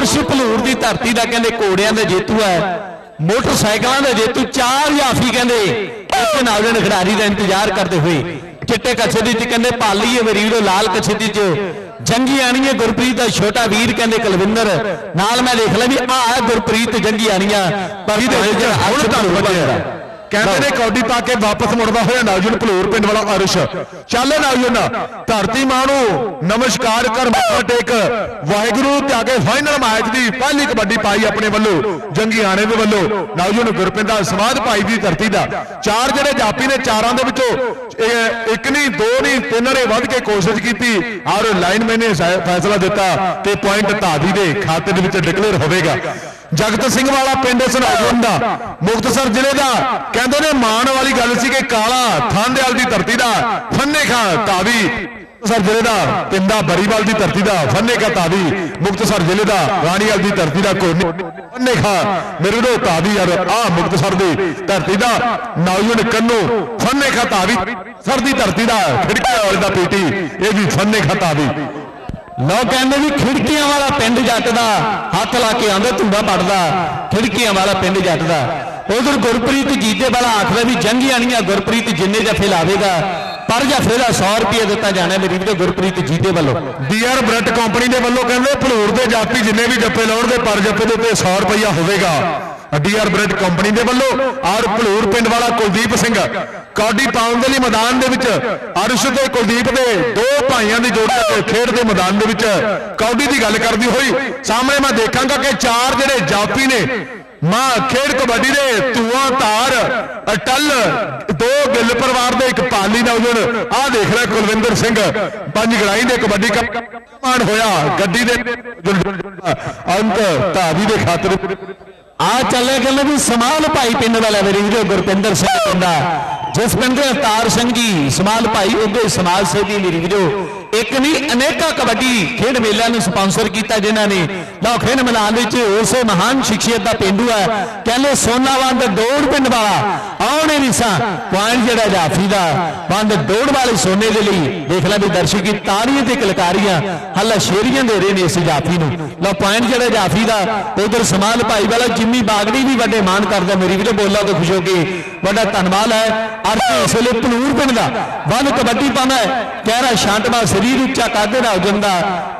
ਦੀ ਧਰਤੀ ਦਾ ਕਹਿੰਦੇ ਘੋੜਿਆਂ ਦੇ ਜੇਤੂ ਹੈ ਮੋਟਰਸਾਈਕਲਾਂ ਦੇ ਜੇਤੂ ਚਾਰ ਜਾਫੀ ਕਹਿੰਦੇ ਇੱਥੇ ਨੌਜਵਾਨ ਖਿਡਾਰੀ ਦਾ ਇੰਤਜ਼ਾਰ ਕਰਦੇ ਹੋਏ ਚਿੱਟੇ ਕੱਛੇ ਦੀ ਚ ਕਹਿੰਦੇ ਪਾਲੀ ਹੈ ਮੇਰੀ ਵੀਰੋ ਲਾਲ ਕੱਛੇ ਦੀ ਚ। ਜੰਗੀ ਆਣੀਏ ਗੁਰਪ੍ਰੀਤ ਦਾ ਛੋਟਾ ਵੀਰ ਕਹਿੰਦੇ ਕੁਲਵਿੰਦਰ ਨਾਲ ਮੈਂ ਦੇਖ ਲਿਆ ਵੀ ਆਹ ਗੁਰਪ੍ਰੀਤ ਜੰਗੀ ਆਣੀਆਂ ਪਰ ਹੁਣ ਤੁਹਾਨੂੰ ਵਧਿਆ ਕਹਿੰਦੇ ਨੇ ਕੌਡੀ ਪਾ ਕੇ ਵਾਪਸ ਮੁੜਦਾ ਹੋਇਆ ਨੌਜਵਾਨ ਭਲੂਰ ਪਿੰਡ ਵਾਲਾ ਅਰਸ਼। ਚੱਲ ਨੌਜਵਾਨ ਧਰਤੀ ਮਾਂ ਨੂੰ ਨਮਸਕਾਰ ਕਰ ਮੱਥਾ ਟੇਕ। ਵਾਹਿਗੁਰੂ ਤੇ ਆਗੇ ਫਾਈਨਲ ਮੈਚ ਦੀ ਪਹਿਲੀ ਕਬੱਡੀ ਪਾਈ ਆਪਣੇ ਵੱਲੋਂ ਜੰਗੀ ਆਣੇ ਦੇ ਵੱਲੋਂ। ਨੌਜਵਾਨ ਗੁਰਪਿੰਦਾ ਸਮਾਧ ਭਾਈ ਦੀ ਧਰਤੀ ਦਾ। ਚਾਰ ਜਿਹੜੇ ਜਾਪੀ ਨੇ ਚਾਰਾਂ ਦੇ ਵਿੱਚੋਂ ਇਹ ਇੱਕ ਨਹੀਂ ਦੋ ਨਹੀਂ ਤਿੰਨ ਨੇ ਵੱਧ ਕੇ ਕੋਸ਼ਿਸ਼ ਕੀਤੀ। ਔਰ ਲਾਈਨਮੈਨ ਨੇ ਫੈਸਲਾ ਦਿੱਤਾ ਕਿ ਪੁਆਇੰਟ ਧਾਦੀ ਦੇ ਖਾਤੇ ਦੇ ਵਿੱਚ ਡਿਕਲੇਅਰ ਹੋਵੇਗਾ। ਜਗਤ ਸਿੰਘ ਵਾਲਾ ਪਿੰਡ ਇਸ ਦਾ। ਮੁਕਤਸਰ ਜ਼ਿਲ੍ਹੇ ਦਾ। ਕਹਿੰਦੇ ਨੇ ਮਾਣ ਵਾਲੀ ਗੱਲ ਸੀ ਕਿ ਕਾਲਾ ਥਾਂਦੇਵਾਲ ਦੀ ਧਰਤੀ ਦਾ ਫੰਨੇ ਖਾਂ ਤਾਵੀ। ਮੁਕਤਸਰ ਜ਼ਿਲ੍ਹੇ ਦਾ ਪਿੰਡਾ ਬਰੀਵਾਲ ਦੀ ਧਰਤੀ ਦਾ ਫੰਨੇ ਖਾਂ ਤਾਵੀ। ਮੁਕਤਸਰ ਜ਼ਿਲ੍ਹੇ ਦਾ ਰਾਣੀਵਾਲ ਦੀ ਧਰਤੀ ਦਾ ਕੋਨੀ ਫੰਨੇ ਖਾਂ ਮੇਰੇ ਵੀਰੋ ਤਾਵੀ ਯਾਰ, ਆ ਮੁਕਤਸਰ ਦੀ ਧਰਤੀ ਦਾ ਨੌਜਵਾਨ ਕੰਨੂ ਫੰਨੇ ਖਾਂ ਤਾਵੀ। ਸਰ ਦੀ ਧਰਤੀ ਦਾ ਖਿੜਕੀ ਵਾਲੇ ਦਾ ਪੀਟੀ, ਇਹ ਵੀ ਫੰਨੇ ਖਾਂ ਤਾਵੀ। ਲੋਕ ਕਹਿੰਦੇ ਵੀ ਖਿੜਕੀਆਂ ਵਾਲਾ ਪਿੰਡ ਜੱਟ ਦਾ ਹੱਥ ਲਾ ਕੇ ਆਂਦਾ ਧੁੰਦਾ ਪੜਦਾ ਖਿੜਕੀਆਂ ਵਾਲਾ ਪਿੰਡ ਜੱਟ ਦਾ ਉਧਰ ਗੁਰਪ੍ਰੀਤ ਜੀਤੇ ਵਾਲਾ ਆਖਦਾ ਵੀ ਜੰਗੀ ਆਣੀਆਂ ਗੁਰਪ੍ਰੀਤ ਜਿੰਨੇ ਜਫੇ ਲਾਵੇਗਾ ਪਰ ਜਫੇ ਦਾ 100 ਰੁਪਏ ਦਿੱਤਾ ਜਾਣਾ ਮੇਰੀ ਵੀਰੋ ਗੁਰਪ੍ਰੀਤ ਜੀਤੇ ਵੱਲੋਂ। ਡੀਆਰ ਬ੍ਰੈਡ ਕੰਪਨੀ ਦੇ ਵੱਲੋਂ ਕਹਿੰਦੇ ਭਲੂਰ ਦੇ ਜਾਤੀ ਜਿੰਨੇ ਵੀ ਜੱਫੇ ਲਾਉਣਗੇ ਪਰ ਜੱਫੇ ਦੇ ਉੱਤੇ 100 ਰੁਪਇਆ ਹੋਵੇਗਾ। ਡੀਆਰ ਬ੍ਰੈਡ ਕੰਪਨੀ ਦੇ ਵੱਲੋਂ ਔਰ ਭਲੂਰ ਪਿੰਡ ਵਾਲਾ ਕੁਲਦੀਪ ਸਿੰਘ ਕੌਡੀ ਪਾਉਣ ਦੇ ਲਈ ਮੈਦਾਨ ਦੇ ਵਿੱਚ ਅਰਸ਼ ਤੇ ਕੁਲਦੀਪ ਦੇ ਦੋ ਭਾਈਆਂ ਦੀ ਜੋੜੀ ਖੇਡ ਦੇ ਮੈਦਾਨ ਦੇ ਵਿੱਚ ਕੌਡੀ ਦੀ ਗੱਲ ਕਰਦੀ ਹੋਈ, ਸਾਹਮਣੇ ਮੈਂ ਦੇਖਾਂਗਾ ਕਿ ਚਾਰ ਜਿਹੜੇ ਜਾਪੀ ਨੇ, ਮਾਂ ਖੇਡ ਕਬੱਡੀ ਦੇ ਧੂਆਂ ਧਾਰ ਅਟਲ, ਦੋ ਗਿੱਲ ਪਰਿਵਾਰ ਦੇ ਇੱਕ ਪਾਲੀ ਨੌਜਵਾਨ, ਆਹ ਦੇਖ ਰਿਹਾ ਕੁਲਵਿੰਦਰ ਸਿੰਘ, ਪੰਜ ਗੜਾਈ ਦੇ ਕਬੱਡੀ ਕੱਪ ਹੋਇਆ, ਗੱਡੀ ਦੇ ਅੰਕ ਧਾਵੀ ਦੇ ਖਾਤਰ ਆ ਚੱਲੇ ਕਹਿੰਦੇ ਵੀ ਸਮਾਲ ਭਾਈ ਪਿੰਡ ਵਾਲਾ ਮੇਰੀ ਵੀਰੋ ਗੁਰਪਿੰਦਰ ਸਿੰਘ ਪਿੰਡਾ ਜਿਸ ਪਿੰਡ ਦੇ ਅਵਤਾਰ ਸਿੰਘ ਜੀ, ਸਮਾਲ ਭਾਈ ਉਹਦੇ ਸਮਾਜ ਸੇਵੀ ਮੇਰੀ ਵੀਰੋ। ਇੱਕ ਨਹੀਂ, ਅਨੇਕਾਂ ਕਬੱਡੀ ਖੇਡ ਮੇਲਿਆਂ ਨੂੰ ਸਪਾਂਸਰ ਕੀਤਾ ਜਿਨ੍ਹਾਂ ਨੇ। ਲਓ ਮੈਦਾਨ ਵਿੱਚ ਉਸੇ ਮਹਾਨ ਸ਼ਖਸੀਅਤ ਦਾ ਪਿੰਡੂ ਹੈ। ਕਹਿੰਦੇ ਸੋਨਾਵੰਦ ਡੋੜ ਪਿੰਡ ਵਾਲਾ। ਆਉਣੇ ਰਿਸਾ ਪੁਆਇੰਟ ਜਿਹੜਾ ਜਾਫੀ ਦਾ। ਬੰਦ ਡੋੜ ਵਾਲੇ ਸੋਨੇ ਦੇ ਲਈ। ਦੇਖ ਲੈ ਵੀ ਦਰਸ਼ਕੀ ਤਾੜੀਆਂ ਤੇ ਕਲਕਾਰੀਆਂ, ਹੱਲਾ ਸ਼ੇਰੀਆਂ ਦੇ ਰਹੇ ਨੇ ਇਸ ਜਾਫੀ ਨੂੰ। ਲਓ, ਪੁਆਇੰਟ ਜਿਹੜਾ ਜਾਫੀ ਦਾ, ਉਧਰ ਸਮਾਲ ਭਾਈ ਵਾਲਾ ਜਿੰਮੀ ਬਾਗੜੀ ਵੀ ਵੱਡੇ ਮਾਨ ਕਰਦਾ, ਮੇਰੀ ਵੀਰੋ ਬੋਲਾ ਤੋਂ ਖੁਸ਼ ਹੋ ਕੇ। ਵੱਡਾ ਧੰਨਵਾਦ ਹੈ। ਅਰਥ ਇਸ ਵੇਲੇ ਪਨੂਰ ਪਿੰਡ ਦਾ। ਵੱਧ ਕਬੱਡੀ ਪਾਉਂਦਾ ਹੈ। ਕਹਿਰਾ ਸ਼ਾਂਤਮਾ ਸਰੀਰ ਉੱਚਾ ਕਰਦੇ ਨਾਲ ਜਾਂਦਾ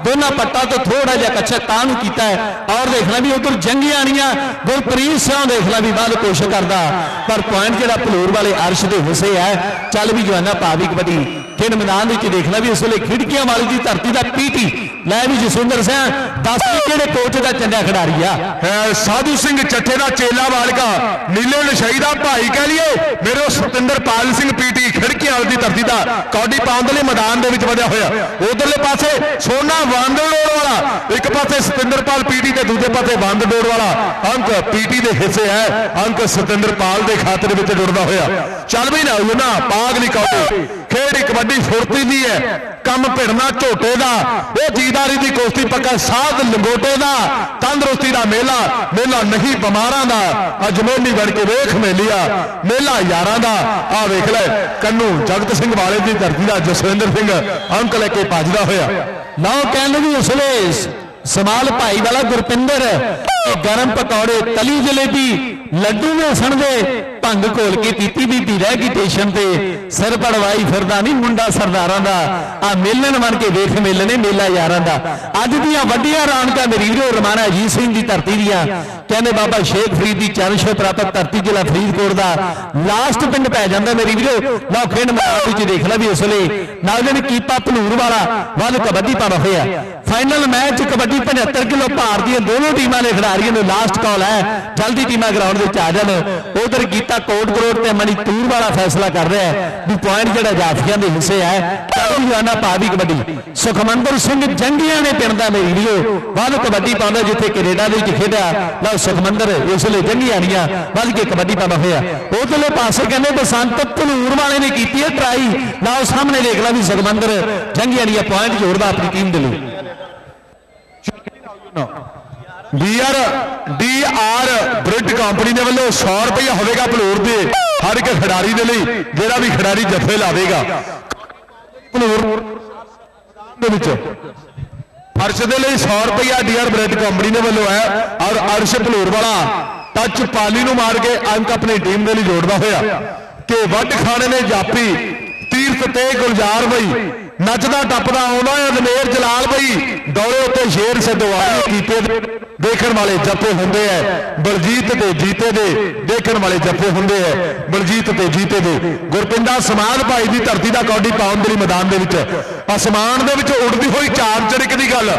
ਦੋਨਾਂ ਪੱਟਾਂ ਤੋਂ ਥੋੜਾ ਜਿਹਾ ਕੱਚਾ ਤਾਂ ਨੂੰ ਕੀਤਾ ਹੈ। ਔਰ ਦੇਖਣਾ ਵੀ ਉਧਰ ਜੰਗੀ ਆਣੀਆਂ ਗੁਰਪ੍ਰੀਤ ਸਿੰਘ ਦੇਖਣਾ ਵੀ ਵੱਲ ਕੋਸ਼ਿਸ਼ ਕਰਦਾ। ਪਰ ਪੁਆਇੰਟ ਜਿਹੜਾ ਪਨੂਰ ਵਾਲੇ ਅਰਸ਼ ਦੇ ਹਿੱਸੇ ਹੈ, ਚੱਲ ਵੀ ਜਵਾਨਾ ਭਾਵੀ ਕਬੱਡੀ। ਖੇਡ ਮੈਦਾਨ ਵਿੱਚ ਦੇਖਣਾ ਵੀ ਇਸ ਵੇਲੇ ਖਿੜਕੀਆਂ ਵਾਲੀ ਦੀ ਧਰਤੀ ਦਾ ਪੀਟੀ ਲੈ ਵੀ ਜਸਵਿੰਦਰ ਸਿੰਘ, ਦੱਸ ਵੀ ਕਿਹੜੇ ਕੋਚ ਦਾ ਚੰਗਾ ਖਿਡਾਰੀ ਆ। ਸਾਧੂ ਸਿੰਘ ਚੱਠੇ ਦਾ ਚੇਲਾ ਵਾਲਕਾ, ਨੀਲੇ ਨਸ਼ਈ ਦਾ ਭਾਈ ਕਹਿ ਲਈਏ। ਮੇਰੇ ਸਤਿੰਦਰਪਾਲ ਸਿੰਘ ਪੀਟੀ ਖਿੜਕੀ ਵਾਲੀ ਦੀ ਧਰਤੀ ਦਾ ਕੌਡੀ ਪਾਉਣ ਦੇ ਲਈ ਮੈਦਾਨ ਦੇ ਵਿੱਚ ਵਧਿਆ ਹੋਇਆ। ਉਧਰਲੇ ਪਾਸੇ ਸੋਨਾ ਵਾਂਦੜੋੜ ਵਾਲਾ, ਇੱਕ ਪਾਸੇ ਸਤਿੰਦਰਪਾਲ ਪੀਟੀ ਤੇ ਦੂਜੇ ਪਾਸੇ ਵਾਂਦੜੋੜ ਵਾਲਾ। ਅੰਕ ਪੀਟੀ ਦੇ ਹਿੱਸੇ ਹੈ, ਅੰਕ ਸਤਿੰਦਰਪਾਲ ਦੇ ਖਾਤੇ ਦੇ ਵਿੱਚ ਜੁੜਦਾ ਹੋਇਆ। ਚੱਲ ਵੀ ਨਾ ਹੋਈ ਨਾ ਪਾਗ ਨਹੀਂ ਕੌਡੀ। ਖੇਡ ਇੱਕ ਵੱਡੀ ਫੁਰਤੀ ਦੀ ਹੈ। ਕੰਮ ਭਿੜਨਾ ਝੋਟੇ ਦਾ। ਇਹ ਜੀਦਾਰੀ ਦੀ ਕੋਸ਼ਤੀ ਪੱਕਾ ਸਾਧ ਲੰਗੋਟੇ ਦਾ। ਤੰਦਰੁਸਤੀ ਦਾ ਮੇਲਾ। ਮੇਲਾ ਨਹੀਂ ਬਿਮਾਰਾਂ ਦਾ। ਅਜਮੇਲੀ ਬਣ ਕੇ ਵੇਖ ਮੇਲਿਆ ਮੇਲਾ ਯਾਰਾਂ ਦਾ। ਆ ਵੇਖ ਲੈ, ਕੰਨੂ ਜਗਤ ਸਿੰਘ ਵਾਲੇ ਦੀ ਧਰਤੀ ਦਾ ਜਸਵਿੰਦਰ ਸਿੰਘ ਅੰਕ ਲੈ ਕੇ ਭੱਜਦਾ ਹੋਇਆ। ਲਓ ਕਹਿੰਦੇ ਵੀ ਉਸ ਵੇਲੇ ਸ- ਸਮਾਲ ਭਾਈ ਵਾਲਾ ਗੁਰਪਿੰਦਰ ਗਰਮ ਪਕੌੜੇ ਤਲੀ ਜਲੇਬੀ, ਲੱਡੂ ਵੇਸਣ ਦੇ ਭੰਗ ਘੋਲ ਕੇ ਕੀਤੀ ਬੀਤੀ ਰਹਿ ਗਈ ਟੇਸ਼ਨ ਤੇ। ਸਿਰ ਪੜਵਾਈ ਫਿਰਦਾ ਨਹੀਂ ਮੁੰਡਾ ਸਰਦਾਰਾਂ ਦਾ। ਆ ਮੇਲਣ ਬਣ ਕੇ ਵੇਖ ਮੇਲਣੇ ਮੇਲਾ ਯਾਰਾਂ ਦਾ। ਅੱਜ ਦੀਆਂ ਵੱਡੀਆਂ ਰੌਣਕਾਂ ਮੇਰੀ ਵੀਰੋ, ਰਮਾਣਾ ਅਜੀਤ ਸਿੰਘ ਦੀ ਧਰਤੀ ਦੀਆਂ। ਕਹਿੰਦੇ ਬਾਬਾ ਸ਼ੇਖ ਫਰੀਦ ਦੀ ਚਰਨ ਛੋਹ ਪ੍ਰਾਪਤ ਧਰਤੀ ਜ਼ਿਲ੍ਹਾ ਫਰੀਦਕੋਟ ਦਾ। ਲਾਸਟ ਪਿੰਡ ਪੈ ਜਾਂਦਾ ਮੇਰੀ ਵੀਰੋ। ਲਓ ਖੇਡ ਮੈਦਾਨ ਵਿੱਚ ਦੇਖ ਲੈ ਵੀ ਉਸ ਵੇਲੇ ਨਾਲ ਜਣ ਕੀਪਾ ਭਨੂਰ ਵਾਲਾ ਵੱਲ ਕਬੱਡੀ ਪਾਣਾ ਹੋਇਆ। ਫਾਈਨਲ ਮੈਚ ਕਬੱਡੀ 75 ਕਿਲੋ ਭਾਰ ਦੀਆਂ ਦੋਨੋਂ ਟੀਮਾਂ ਦੇ ਖਿਡਾਰੀਆਂ ਨੂੰ ਲਾਸਟ ਕਾਲ ਹੈ। ਜਲਦੀ ਟੀਮਾਂ ਗਰਾਊਂਡ ਵਿੱਚ ਆ ਜਾਣ। ਉਧਰ ਗੀਤਾ ਕੋਟ ਕਰੋੜ ਤੇ ਮਣੀ ਤੂਰ ਵਾਲਾ ਫੈਸਲਾ ਕਰ ਰਿਹਾ ਹੈ ਵੀ ਪੁਆਇੰਟ ਜਿਹੜਾ ਜਾਫੀਆਂ ਦੇ ਹਿੱਸੇ ਹੈ ਚੜ੍ਹਦੀ ਜਵਾਨਾ ਪਾਵੀ ਕਬੱਡੀ। ਸੁਖਮੰਦਰ ਸਿੰਘ ਜੰਗੀਆਂ ਨੇ ਪਿੰਡ ਦਾ ਮੇਰੀ ਵੀਰੋ ਵੱਧ ਕਬੱਡੀ ਪਾਉਂਦਾ ਜਿੱਥੇ ਕੈਨੇਡਾ ਦੇ ਵਿੱਚ ਖੇਡਿਆ। ਲਓ ਸੁਖਮੰਦਰ, ਇਸ ਵੇਲੇ ਜੰਗੀਆਂ ਆਣੀਆਂ ਵੱਧ ਕੇ ਕਬੱਡੀ ਪਾਉਂਦਾ ਹੋਇਆ। ਉਧਰਲੇ ਪਾਸੇ ਕਹਿੰਦੇ ਬਸੰਤ ਧਨੂਰ ਵਾਲੇ ਨੇ ਕੀਤੀ ਹੈ ਟਰਾਈ ਲਓ ਸਾਹਮਣੇ ਦੇਖ ਲਾ ਵੀ ਸੁਖਮੰਦਰ, ਜੰਗੀਆਂ ਆਣੀਆਂ ਪੁਆਇੰਟ ਜੋੜਦਾ ਆਪਣੀ ਟੀਮ ਦੇ ਲਈ। ਡੀਆਰ ਡੀਆਰ ਬ੍ਰਿਡ ਕੰਪਨੀ ਦੇ ਵੱਲੋਂ 100 ਰੁਪਏ ਹੋਵੇਗਾ ਭਲੂਰ ਦੇ ਹਰ ਇੱਕ ਖਿਡਾਰੀ ਦੇ ਲਈ, ਜਿਹੜਾ ਵੀ ਖਿਡਾਰੀ ਜੱਫੇ ਲਾਵੇਗਾ। ਭਲੂਰ ਦੇ ਵਿੱਚ ਫਰਸ਼ ਦੇ ਲਈ 100 ਰੁਪਇਆ ਡੀਆਰ ਬ੍ਰੈਡ ਕੰਪਨੀ ਦੇ ਵੱਲੋਂ ਹੈ। ਔਰ ਅਰਸ਼ ਭਲੂਰ ਵਾਲਾ ਟੱਚ ਪਾਲੀ ਨੂੰ ਮਾਰ ਕੇ ਅੰਕ ਆਪਣੀ ਟੀਮ ਦੇ ਲਈ ਜੋੜਦਾ ਹੋਇਆ। ਕਿ ਵੱਡ ਖਾਣੇ ਨੇ ਜਾਪੀ, ਤੀਰਥ ਤੇ ਗੁਲਜ਼ਾਰ ਬਈ, ਨੱਚਦਾ ਟੱਪਦਾ ਆਉਂਦਾ ਹੈ। ਦਲੇਰ ਜਲਾਲ ਬਈ, ਦੌਰੇ ਉੱਤੇ ਸ਼ੇਰ ਸਦਵਾਰੀ ਕੀਤੇ ਦੇਖਣ ਵਾਲੇ ਜੱਫੇ ਹੁੰਦੇ ਐ ਬਲਜੀਤ ਤੇ ਜੀਤੇ ਦੇ ਦੇਖਣ ਵਾਲੇ ਜੱਫੇ ਹੁੰਦੇ ਐ ਬਲਜੀਤ ਤੇ ਜੀਤੇ ਦੇ। ਗੁਰਪਿੰਦਾ ਸਮਾਦ ਭਾਈ ਦੀ ਧਰਤੀ ਦਾ ਕੌਡੀ ਪਾਉਣ ਦੇ ਲਈ ਮੈਦਾਨ ਦੇ ਵਿੱਚ। ਅਸਮਾਨ ਦੇ ਵਿੱਚ ਉੱਡਦੀ ਹੋਈ ਚਾਂਦ ਚੜਕ ਦੀ ਗੱਲ।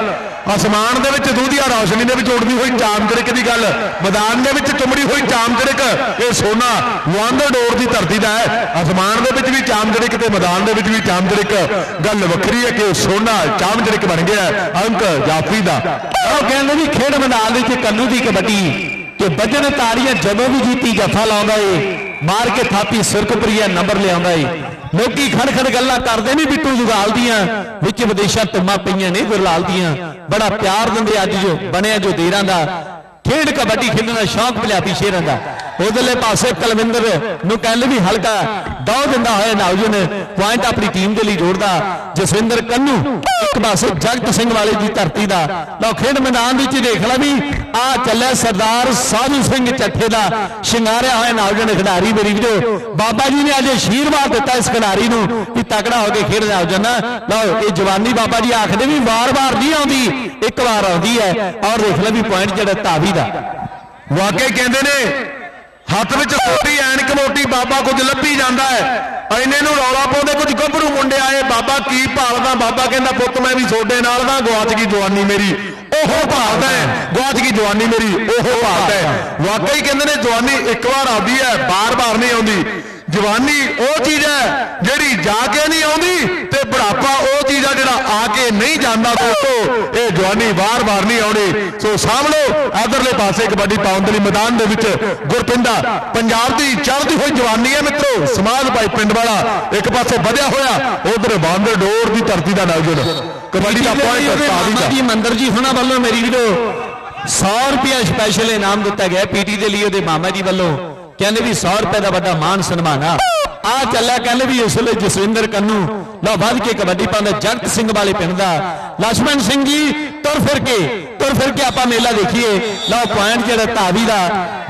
ਅਸਮਾਨ ਦੇ ਵਿੱਚ ਦੂਧੀਆ ਰੌਸ਼ਨੀ ਦੇ ਵਿੱਚ ਉੱਡਦੀ ਹੋਈ ਚਾਂਦ ਚੜਕ ਦੀ ਗੱਲ। ਮੈਦਾਨ ਦੇ ਵਿੱਚ ਚੁੰਮੜੀ ਹੋਈ ਚਾਂਦ ਚੜਕ ਇਹ ਸੋਨਾ ਵਾਂਦਰ ਡੋਰ ਦੀ ਧਰਤੀ ਦਾ ਹੈ। ਅਸਮਾਨ ਦੇ ਵਿੱਚ ਵੀ ਚਾਂਦ ਚੜਕ ਤੇ ਮੈਦਾਨ ਦੇ ਵਿੱਚ ਵੀ ਚਾਂਦ ਚੜਕ ਗੱਲ ਵੱਖਰੀ ਹੈ ਕਿ ਸੋਨਾ ਚਾਂਦ ਚੜਕ ਬਣ ਗਿਆ ਹੈ। ਅੰਕ ਜਾਫੀ ਦਾ। ਉਹ ਕਹਿੰਦੇ ਵੀ ਖੇਡ ਮੈਦਾਨ ਵਿੱਚ ਕੰਨੂ ਦੀ ਕਬੱਡੀ, ਕਿ ਵੱਜਣ ਤਾੜੀਆਂ ਜਦੋਂ ਵੀ ਜੀਤੀ ਜੱਫਾ ਲਾਉਂਦਾ ਏ, ਮਾਰ ਕੇ ਥਾਪੀ ਸੁਰਖਪੁਰੀਆ ਨੰਬਰ ਲਿਆਉਂਦਾ ਏ। ਲੋਕੀ ਖੜ ਖੜ ਗੱਲਾਂ ਕਰਦੇ ਨਹੀਂ ਬਿੱਟੂ ਜੁਗਾਲ ਦੀਆਂ, ਵਿੱਚ ਵਿਦੇਸ਼ਾਂ ਤੁਮਾਂ ਪਈਆਂ ਨੇ ਗੁਰਲਾਲ ਦੀਆਂ। ਬੜਾ ਪਿਆਰ ਦਿੰਦੇ ਅੱਜ ਜੋ ਬਣਿਆ ਜੋ ਦੇਰਾਂ ਦਾ। ਖੇਡ ਕਬੱਡੀ ਖੇਡਣ ਦਾ ਸ਼ੌਕ ਭਲਿਆਤੀ ਸ਼ੇਰਾਂ ਦਾ। ਉਧਰਲੇ ਪਾਸੇ ਕਲਵਿੰਦਰ ਨੂੰ ਕਹਿੰਦੇ ਵੀ ਹਲਕਾ ਦੌ ਦਿੰਦਾ ਹੋਇਆ ਨੌਜਵਾਨ ਪੁਆਇੰਟ ਆਪਣੀ ਟੀਮ ਦੇ ਲਈ ਜੋੜਦਾ। ਜਸਵਿੰਦਰ ਕੰਨੂ ਇੱਕ ਪਾਸੇ ਜਗਤ ਸਿੰਘ ਵਾਲੇ ਦੀ ਧਰਤੀ ਦਾ। ਲਓ ਖੇਡ ਮੈਦਾਨ ਵਿੱਚ ਦੇਖ ਲੈ ਵੀ ਆ ਚੱਲਿਆ ਸਰਦਾਰ ਸਾਧੂ ਸਿੰਘ ਚੱਠੇ ਦਾ ਸ਼ਿੰਗਾਰਿਆ ਹੋਇਆ ਨੌਜਵਾਨ ਖਿਡਾਰੀ ਮੇਰੀ ਵੀਰੋ। ਬਾਬਾ ਜੀ ਨੇ ਅੱਜ ਅਸ਼ੀਰਵਾਦ ਦਿੱਤਾ ਇਸ ਖਿਡਾਰੀ ਨੂੰ ਕਿ ਤਕੜਾ ਹੋ ਕੇ ਖੇਡ ਨੌਜਵਾਨ ਲਓ ਇਹ ਜਵਾਨੀ ਬਾਬਾ ਜੀ ਆਖਦੇ ਵੀ ਵਾਰ-ਵਾਰ ਨਹੀਂ ਆਉਂਦੀ, ਇੱਕ ਵਾਰ ਆਉਂਦੀ ਹੈ। ਔਰ ਦੇਖ ਲੈ ਵੀ ਪੁਆਇੰਟ ਜਿਹੜਾ ਧਾਵੀ ਦਾ ਵਾਕਈ ਕਹਿੰਦੇ ਨੇ, ਹੱਥ ਵਿੱਚ ਛੋਟੀ ਐਨਕ ਮੋਟੀ ਬਾਬਾ ਕੁਝ ਲੱਭੀ ਜਾਂਦਾ ਹੈ। ਐਨੇ ਨੂੰ ਰੌਲਾ ਪਾਉਂਦੇ, ਕੁਝ ਗੱਭਰੂ ਮੁੰਡੇ ਆਏ, ਬਾਬਾ ਕੀ ਭਾਲਦਾ? ਬਾਬਾ ਕਹਿੰਦਾ, ਪੁੱਤ, ਮੈਂ ਵੀ ਤੁਹਾਡੇ ਨਾਲ ਦਾ ਗਵਾਚ ਗਈ ਜਵਾਨੀ ਮੇਰੀ। ਉਹ ਭਾਲਦਾ ਹੈ ਗਵਾਚ ਗਈ ਜਵਾਨੀ ਮੇਰੀ, ਉਹ ਭਾਲਦਾ ਹੈ। ਵਾਕਈ ਕਹਿੰਦੇ ਨੇ, ਜਵਾਨੀ ਇੱਕ ਵਾਰ ਆਉਂਦੀ ਹੈ, ਬਾਰ-ਬਾਰ ਨਹੀਂ ਆਉਂਦੀ। ਜਵਾਨੀ ਉਹ ਚੀਜ਼ ਹੈ ਜਿਹੜੀ ਜਾ ਕੇ ਨਹੀਂ ਆਉਂਦੀ ਤੇ ਬੁਢਾਪਾ ਉਹ ਚੀਜ਼ ਆ ਜਿਹੜਾ ਆ ਕੇ ਨਹੀਂ ਜਾਂਦਾ ਦੋਸਤੋ। ਇਹ ਜਵਾਨੀ ਵਾਰ-ਵਾਰ ਨਹੀਂ ਆਉਣੀ ਸੋ ਸਾਹਮਣੇ ਇਧਰਲੇ ਪਾਸੇ ਕਬੱਡੀ ਪਾਉਣ ਦੇ ਲਈ ਮੈਦਾਨ ਦੇ ਵਿੱਚ ਗੁਰਪਿੰਡਾ ਪੰਜਾਬ ਦੀ ਚੜ੍ਹਦੀ ਹੋਈ ਜਵਾਨੀ ਹੈ ਮਿੱਤਰੋ। ਸਮਾਜ ਭਾਈ ਪਿੰਡ ਵਾਲਾ ਇੱਕ ਪਾਸੇ ਵਧਿਆ ਹੋਇਆ ਉਧਰ ਬਾਂਦਰ ਡੋਰ ਦੀ ਧਰਤੀ ਦਾ ਨੌਜਵਾਨ ਕਬੱਡੀ ਦਾ ਪੁਆਇੰਟ ਦਾ। ਮੰਦਰ ਜੀ ਹੁਣਾਂ ਵੱਲੋਂ ਮੇਰੀ ਵੀਰੋ 100 ਰੁਪਿਆ ਸਪੈਸ਼ਲ ਇਨਾਮ ਦਿੱਤਾ ਗਿਆ ਪੀਟੀ ਦੇ ਲਈ ਉਹਦੇ ਮਾਮਾ ਜੀ ਵੱਲੋਂ। ਕਹਿੰਦੇ ਵੀ 100 ਰੁਪਏ ਦਾ ਵੱਡਾ ਮਾਨ ਸਨਮਾਨ ਆ। ਆ ਚੱਲਿਆ ਕਹਿੰਦੇ ਵੀ ਇਸ ਲਈ ਜਸਵਿੰਦਰ ਕੰਨੂ, ਲਓ ਵੱਧ ਕੇ ਕਬੱਡੀ ਪਾਉਂਦਾ, ਜਗਤ ਸਿੰਘ ਵਾਲੇ ਪਿੰਡ ਦਾ। ਲక్ష్మణ ਸਿੰਘ ਜੀ, ਤੁਰ ਫਿਰ ਕੇ, ਤੁਰ ਫਿਰ ਕੇ ਆਪਾਂ ਮੇਲਾ ਦੇਖੀਏ। ਲਓ ਪੁਆਇੰਟ ਜਿਹੜਾ ਧਾਵੀ ਦਾ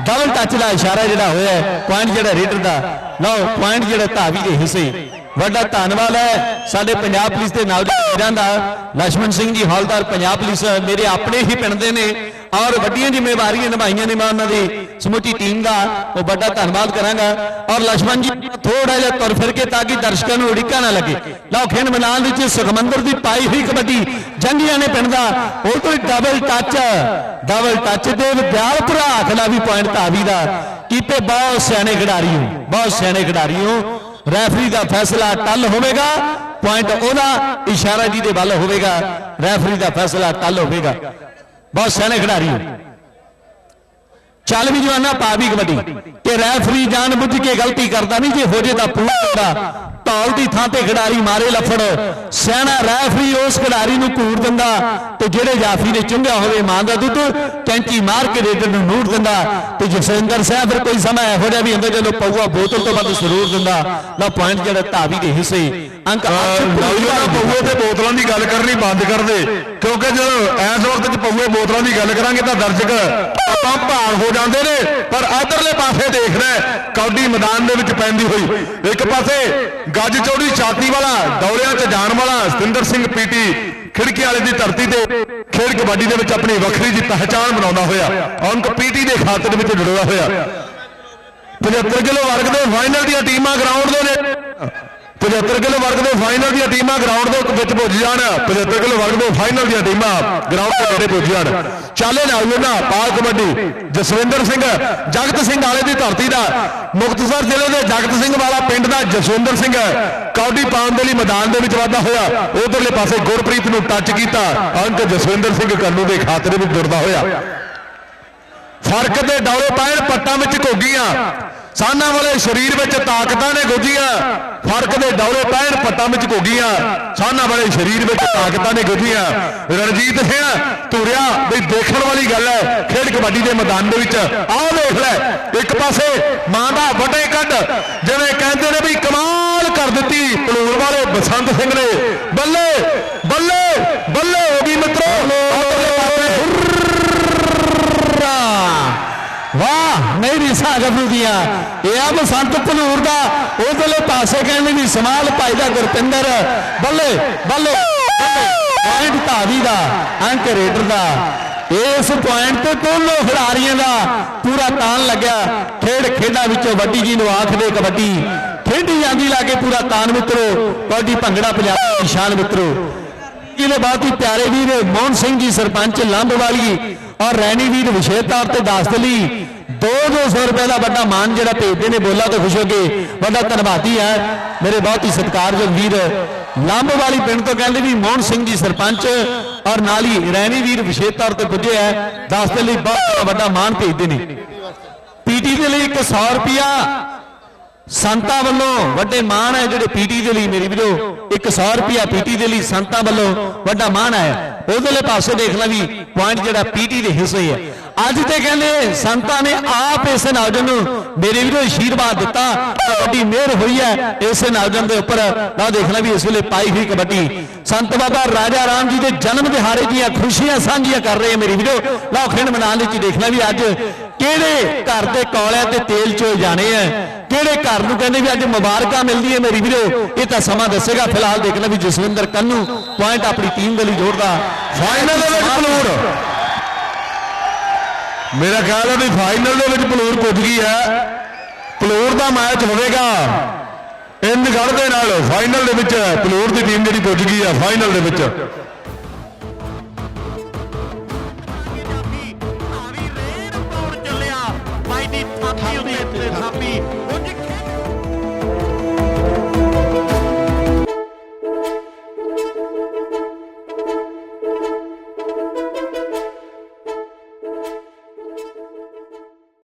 ਡਬਲ ਟੱਚ ਦਾ ਇਸ਼ਾਰਾ ਜਿਹੜਾ ਹੋਇਆ ਪੁਆਇੰਟ ਜਿਹੜਾ ਰੇਡਰ ਦਾ। ਲਓ ਪੁਆਇੰਟ ਜਿਹੜਾ ਧਾਵੀ ਦੇ ਹਿੱਸੇ। ਵੱਡਾ ਧੰਨਵਾਦ ਹੈ ਸਾਡੇ ਪੰਜਾਬ ਪੁਲਿਸ ਦੇ ਨਾਲ ਦਾ ਲక్ష్మణ ਸਿੰਘ ਜੀ, ਹੌਲਦਾਰ ਪੰਜਾਬ ਪੁਲਿਸ, ਮੇਰੇ ਆਪਣੇ ਹੀ ਪਿੰਡ ਦੇ ਨੇ। ਔਰ ਵੱਡੀਆਂ ਜ਼ਿੰਮੇਵਾਰੀਆਂ ਨਿਭਾਈਆਂ ਨੇ ਮੈਂ ਉਹਨਾਂ ਦੀ। ਸਮੁੱਚੀ ਟੀਮ ਦਾ ਉਹ ਵੱਡਾ ਧੰਨਵਾਦ ਕਰਾਂਗਾ। ਔਰ ਲక్ష్మణ ਜੀ ਥੋੜਾ ਜਿਹਾ ਤੁਰ ਫਿਰ ਕੇ ਤਾਂ ਕਿ ਦਰਸ਼ਕਾਂ ਨੂੰ ਉਡੀਕਾ ਨਾ ਲੱਗੇ। ਲਓ, ਖੇਡ ਮੈਦਾਨ ਵਿੱਚ ਸੁਖਮੰਦਰ ਦੀ ਪਾਈ ਹੋਈ ਕਬੱਡੀ ਜੰਗੀਆਂ ਨੇ ਪਿੰਡ ਦਾ। ਹੋਰ ਕੋਈ ਡਬਲ ਟੱਚ ਡਬਲ ਟੱਚ ਦੇ ਵਿਦਿਆਲ ਭਰਾ ਦਾ ਵੀ ਪੁਆਇੰਟ ਧਾਵੀ ਦਾ। ਕੀਤੇ ਬਹੁਤ ਸਿਆਣੇ ਖਿਡਾਰੀ ਹੋ ਬਹੁਤ ਸਿਆਣੇ ਖਿਡਾਰੀ ਹੋ ਰੈਫਰੀ ਦਾ ਫੈਸਲਾ ਟੱਲ ਹੋਵੇਗਾ ਪੁਆਇੰਟ ਉਹਦਾ ਇਸ਼ਾਰਾ ਜੀ ਦੇ ਵੱਲ ਹੋਵੇਗਾ। ਰੈਫਰੀ ਦਾ ਫੈਸਲਾ ਟੱਲ ਹੋਵੇਗਾ। ਬਹੁਤ ਸਿਆਣੇ ਖਿਡਾਰੀ ਚੱਲ ਵੀ ਜਵਾਨਾ ਪਾ ਵੀ ਕਬੱਡੀ ਤੇ ਰੈਫਰੀ ਜਾਣ ਬੁੱਝ ਕੇ ਗਲਤੀ ਕਰਦਾ ਨਹੀਂ, ਜੇ ਹੋ ਜੇ ਤਾਂ ਪੂਰਾ ਹੁੰਦਾ ਧੌਲ ਦੀ ਥਾਂ ਤੇ ਖਿਡਾਰੀ ਮਾਰੇ ਲਫੜ। ਸਿਆਣਾ ਰੈਫਰੀ ਉਸ ਖਿਡਾਰੀ ਨੂੰ ਘੂਰ ਦਿੰਦਾ ਤੇ ਜਿਹੜੇ ਜਾਫੀ ਨੇ ਚੁੰਘਿਆ ਹੋਵੇ ਮਾਂ ਦਾ ਦੁੱਧ ਕੈਂਚੀ ਮਾਰ ਕੇ ਰੇਡਰ ਨੂੰ ਨੂਰ ਦਿੰਦਾ। ਤੇ ਜਸਵਿੰਦਰ ਸਾਹਿਬ ਫਿਰ ਕੋਈ ਸਮਾਂ ਇਹੋ ਜਿਹਾ ਵੀ ਹੁੰਦਾ ਜਦੋਂ ਪਊਆ ਬੋਤਲ ਤੋਂ ਵੱਧ ਸਰੂਰ ਦਿੰਦਾ। ਨਾ ਪੁਆਇੰਟ ਜਿਹੜਾ ਧਾਵੀ ਦੇ ਹਿੱਸੇ ਅੰਕ ਨੌਜਵਾਨਾਂ ਪਊਏ ਤੇ ਬੋਤਲਾਂ ਦੀ ਗੱਲ ਕਰਨੀ ਬੰਦ ਕਰ ਦੇ ਕਿਉਂਕਿ ਜਦੋਂ ਐਸ ਵਕਤ ਚ ਪਊਏ ਬੋਤਲਾਂ ਦੀ ਗੱਲ ਕਰਾਂਗੇ ਤਾਂ ਦਰਸ਼ਕ ਆਪਾਂ ਭਾਰ ਹੋ ਜਾਂਦੇ ਨੇ ਪਰ ਇਧਰਲੇ ਪਾਸੇ ਦੇਖਦਾ ਕੌਡੀ ਮੈਦਾਨ ਦੇ ਵਿੱਚ ਪੈਂਦੀ ਹੋਈ। ਇੱਕ ਪਾਸੇ ਗੱਜ ਚੌੜੀ ਛਾਤੀ ਵਾਲਾ ਦੌੜਿਆਂ 'ਚ ਜਾਣ ਵਾਲਾ ਸਤਿੰਦਰ ਸਿੰਘ ਪੀਟੀ ਖਿੜਕੀ ਵਾਲੇ ਦੀ ਧਰਤੀ ਤੇ ਖੇਡ ਕਬੱਡੀ ਦੇ ਵਿੱਚ ਆਪਣੀ ਵੱਖਰੀ ਜੀ ਪਹਿਚਾਣ ਬਣਾਉਂਦਾ ਹੋਇਆ। ਅੰਕ ਪੀਟੀ ਦੇ ਖਾਤੇ ਦੇ ਵਿੱਚ ਜੁੜਿਆ ਹੋਇਆ। 75 ਕਿਲੋ ਵਰਗ ਦੇ ਫਾਈਨਲ ਦੀਆਂ ਟੀਮਾਂ ਗਰਾਊਂਡ ਦੇ ਨੇ। 75 ਕਿਲੋ ਵਰਗ ਦੇ ਫਾਈਨਲ ਦੀਆਂ ਟੀਮਾਂ ਗਰਾਊਂਡ ਦੇ ਵਿੱਚ ਪੁੱਜ ਜਾਣ। 75 ਕਿਲੋ ਵਰਗ ਦੇ ਫਾਈਨਲ ਦੀਆਂ ਟੀਮਾਂ ਗਰਾਊਂਡ ਦੇ ਨੇੜੇ ਪੁੱਜ ਜਾਣ। ਚਾਲੇ ਨਾ ਉਹਨਾਂ ਪਾਲ ਕਬੱਡੀ। ਜਸਵਿੰਦਰ ਸਿੰਘ, ਜਗਤ ਸਿੰਘ ਵਾਲੇ ਦੀ ਧਰਤੀ ਦਾ, ਮੁਕਤਸਰ ਜ਼ਿਲ੍ਹੇ ਦੇ ਜਗਤ ਸਿੰਘ ਵਾਲਾ ਪਿੰਡ ਦਾ ਜਸਵਿੰਦਰ ਸਿੰਘ। ਕੌਡੀ ਪਾਉਣ ਦੇ ਲਈ ਮੈਦਾਨ ਦੇ ਵਿੱਚ ਵਾਧਾ ਹੋਇਆ। ਉਧਰਲੇ ਪਾਸੇ ਗੁਰਪ੍ਰੀਤ ਨੂੰ ਟੱਚ ਕੀਤਾ। ਅੰਕ ਜਸਵਿੰਦਰ ਸਿੰਘ ਕੰਨੂ ਦੇ ਖਾਤਰੇ ਵਿੱਚ ਜੁੜਦਾ ਹੋਇਆ। ਫ਼ਰਕ ਦੇ ਡੌਲੇ ਪੈਣ, ਪੱਟਾਂ ਵਿੱਚ ਘੋਗੀਆਂ ਸਾਨਾਂ ਵਾਲੇ ਸਰੀਰ ਵਿੱਚ ਤਾਕਤਾਂ ਨੇ ਗੁੱਜੀਆਂ ਫ਼ਰਕ ਦੇ ਡੌਲੇ ਪੈਣ, ਪੱਟਾਂ ਵਿੱਚ ਘੋਗੀਆਂ। ਸਾਨਾਂ ਵਾਲੇ ਸਰੀਰ ਵਿੱਚ ਤਾਕਤਾਂ ਨੇ ਗੁੱਜੀਆਂ ਰਣਜੀਤ ਸਿੰਘ ਤੁਰਿਆ ਵੀ ਦੇਖਣ ਵਾਲੀ ਗੱਲ ਹੈ, ਖੇਡ ਕਬੱਡੀ ਦੇ ਮੈਦਾਨ ਦੇ ਵਿੱਚ। ਆਹ ਦੇਖ ਲੈ, ਇੱਕ ਪਾਸੇ ਮਾਂ ਦਾ ਵੱਡੇ ਕੱਢ, ਜਿਵੇਂ ਕਹਿੰਦੇ ਨੇ ਵੀ ਕਮਾਲ ਕਰ ਦਿੱਤੀ ਪਲੂਰ ਵਾਲੇ ਬਸੰਤ ਸਿੰਘ ਨੇ। ਬੱਲੇ ਬੱਲੇ ਬੱਲੇ ਹੋ ਗਈ ਮਿੱਤਰੋ। ਅਗਲੇ ਪਾਸੇ। ਹੁਰਰਾ। ਵਾਹ ਰੇਸਾਂ ਗੱਭਰੂ ਦੀਆਂ ਇਹ ਆ ਬਸੰਤ ਭਨੂਰ ਦਾ ਉਧਰਲੇ ਪਾਸੇ ਕਹਿੰਦੇ ਵੀ ਸਮਾਲ ਭਾਈ ਦਾ ਗੁਰਪਿੰਦਰ, ਬੱਲੇ ਬੱਲੇ ਪੁਆਇੰਟ ਧਾਵੀ ਦਾ ਅੰਕ ਰੇਡਰ ਦਾ। ਇਸ ਪੁਆਇੰਟ ਤੇ ਦੋਨੋਂ ਖਿਡਾਰੀਆਂ ਦਾ ਪੂਰਾ ਤਾਨ ਲੱਗਿਆ। ਖੇਡ ਖੇਡਾਂ ਵਿੱਚੋਂ ਵੱਡੀ ਜੀ ਨੂੰ ਆਖਦੇ ਕਬੱਡੀ। ਖੇਡੀ ਜਾਂਦੀ ਲਾ ਕੇ ਪੂਰਾ ਤਾਨ ਮਿੱਤਰੋ, ਕਬੱਡੀ ਭੰਗੜਾ ਪੰਜਾਬ ਦੀ ਸ਼ਾਨ ਮਿੱਤਰੋ ਇਹਦੇ ਬਹੁਤ ਹੀ ਪਿਆਰੇ ਵੀਰ ਮੋਹਨ ਸਿੰਘ ਜੀ, ਸਰਪੰਚ ਲੰਬਵਾਲੀ ਔਰ ਰੈਣੀ ਵੀਰ ਵਿਸ਼ੇਸ਼ ਤੌਰ ਤੇ ਦੱਸ ਦਲੀ 2-200 ਰੁਪਏ ਦਾ ਵੱਡਾ ਮਾਨ ਜਿਹੜਾ ਭੇਜਦੇ ਨੇ, ਬੋਲਾ ਤੋਂ ਖੁਸ਼ ਹੋ ਕੇ ਵੱਡਾ ਧੰਨਵਾਦੀ ਹੈ। ਮੇਰੇ ਬਹੁਤ ਹੀ ਸਤਿਕਾਰਯੋਗ ਵੀਰ ਲੰਬਵਾਲੀ ਪਿੰਡ ਤੋਂ ਕਹਿੰਦੇ ਵੀ ਮੋਹਨ ਸਿੰਘ ਜੀ, ਸਰਪੰਚ ਔਰ ਨਾਲ ਹੀ ਰੈਣੀ ਵੀਰ ਵਿਸ਼ੇਸ਼ ਤੌਰ ਤੇ ਪੁੱਜੇ ਹੈ, ਦੱਸ ਦੇ ਲਈ ਬਹੁਤ ਵੱਡਾ ਮਾਣ ਭੇਜਦੇ ਨੇ। ਪੀਟੀ ਦੇ ਲਈ 100 ਰੁਪਿਆ ਸੰਤਾਂ ਵੱਲੋਂ ਵੱਡੇ ਮਾਣ ਹੈ ਜਿਹੜੇ ਪੀਟੀ ਦੇ ਲਈ, ਮੇਰੀ ਵੀਰੋ। ਇੱਕ 100 ਰੁਪਿਆ ਪੀਟੀ ਦੇ ਲਈ ਸੰਤਾਂ ਵੱਲੋਂ ਵੱਡਾ ਮਾਣ ਆਇਆ। ਉਧਰਲੇ ਪਾਸੇ ਦੇਖਣਾ ਵੀ ਪੁਆਇੰਟ ਜਿਹੜਾ ਪੀਟੀ ਦੇ ਹਿੱਸੇ ਹੈ ਅੱਜ ਤੇ ਕਹਿੰਦੇ ਸੰਤਾਂ ਨੇ ਆਪ ਇਸ ਨੌਜਵਾਨ ਨੂੰ ਮੇਰੇ ਵੀਰੋ ਅਸ਼ੀਰਵਾਦ ਦਿੱਤਾ। ਵੱਡੀ ਮਿਹਰ ਹੋਈ ਹੈ ਇਸ ਨੌਜਵਾਨ ਦੇ ਉੱਪਰ। ਨਾ ਦੇਖਣਾ ਵੀ ਇਸ ਵੇਲੇ ਪਾਈ ਹੋਈ ਕਬੱਡੀ। ਸੰਤ ਬਾਬਾ ਰਾਜਾ ਰਾਮ ਜੀ ਦੇ ਜਨਮ ਦਿਹਾੜੇ ਦੀਆਂ ਖੁਸ਼ੀਆਂ ਸਾਂਝੀਆਂ ਕਰ ਰਹੇ ਮੇਰੇ ਵੀਰੋ। ਲਓ ਖੇਡ ਮੈਦਾਨ ਵਿੱਚ ਦੇਖਣਾ ਵੀ ਅੱਜ ਕਿਹੜੇ ਘਰ ਦੇ ਕੌਲਿਆਂ ਤੇ ਤੇਲ ਚੋ ਜਾਣੇ ਆ। ਕਿਹੜੇ ਘਰ ਨੂੰ ਕਹਿੰਦੇ ਵੀ ਅੱਜ ਮੁਬਾਰਕਾਂ ਮਿਲਦੀ ਹੈ ਮੇਰੀ ਵੀਰੋ? ਇਹ ਤਾਂ ਸਮਾਂ ਦੱਸੇਗਾ। ਫਿਲਹਾਲ ਦੇਖ ਲੈ ਵੀ ਜਸਵਿੰਦਰ ਕੰਨੂ ਪੁਆਇੰਟ ਆਪਣੀ ਟੀਮ ਦੇ ਲਈ ਜੋੜਦਾ। ਫਾਈਨਲ ਦੇ ਵਿੱਚ ਪਲੂਰ ਮੇਰਾ ਖਿਆਲ ਹੈ ਵੀ ਫਾਈਨਲ ਦੇ ਵਿੱਚ ਪਲੂਰ ਪੁੱਜ ਗਈ ਹੈ। ਪਲੂਰ ਦਾ ਮੈਚ ਹੋਵੇਗਾ। ਇੰਦਗੜ ਦੇ ਨਾਲ ਫਾਈਨਲ ਦੇ ਵਿੱਚ ਪਲੂਰ ਦੀ ਟੀਮ ਜਿਹੜੀ ਪੁੱਜ ਗਈ ਹੈ ਫਾਈਨਲ ਦੇ ਵਿੱਚ।